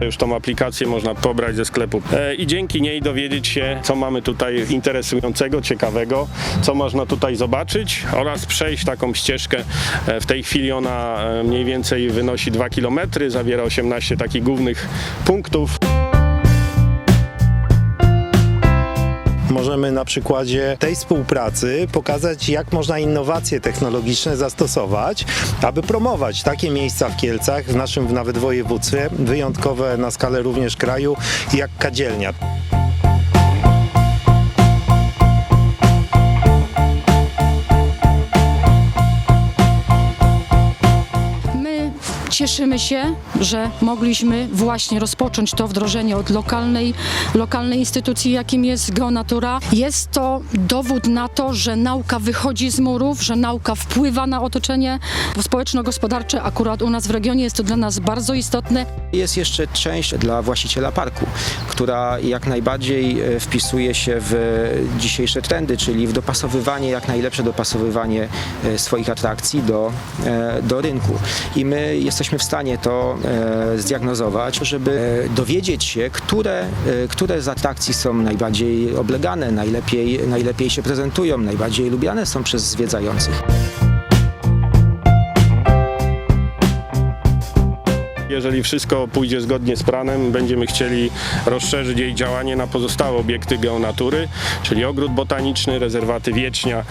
już tą aplikację można pobrać ze sklepu e, i dzięki niej dowiedzieć się, co mamy tutaj interesującego, ciekawego, co można tutaj zobaczyć oraz przejść taką ścieżkę. E, W tej chwili ona e, mniej więcej wynosi 2 km, zawiera 18 takich głównych punktów. Możemy na przykładzie tej współpracy pokazać, jak można innowacje technologiczne zastosować, aby promować takie miejsca w Kielcach, w naszym nawet województwie, wyjątkowe na skalę również kraju, jak kadzielnia. Cieszymy się, że mogliśmy właśnie rozpocząć to wdrożenie od lokalnej, lokalnej instytucji, jakim jest Geonatura. Jest to dowód na to, że nauka wychodzi z murów, że nauka wpływa na otoczenie społeczno-gospodarcze. Akurat u nas w regionie jest to dla nas bardzo istotne. Jest jeszcze część dla właściciela parku, która jak najbardziej e, wpisuje się w dzisiejsze trendy, czyli w dopasowywanie, jak najlepsze dopasowywanie e, swoich atrakcji do, e, do rynku. I my jesteśmy w stanie to e, zdiagnozować, żeby e, dowiedzieć się, które, e, które z atrakcji są najbardziej oblegane, najlepiej, najlepiej się prezentują, najbardziej lubiane są przez zwiedzających. Jeżeli wszystko pójdzie zgodnie z planem, będziemy chcieli rozszerzyć jej działanie na pozostałe obiekty geonatury, czyli ogród botaniczny, rezerwaty Wiecznia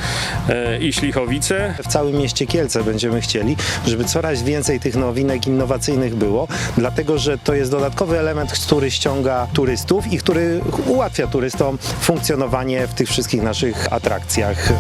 e, i Ślichowice. W całym mieście Kielce będziemy chcieli, żeby coraz więcej tych nowinek innowacyjnych było, dlatego że to jest dodatkowy element, który ściąga turystów i który ułatwia turystom funkcjonowanie w tych wszystkich naszych atrakcjach.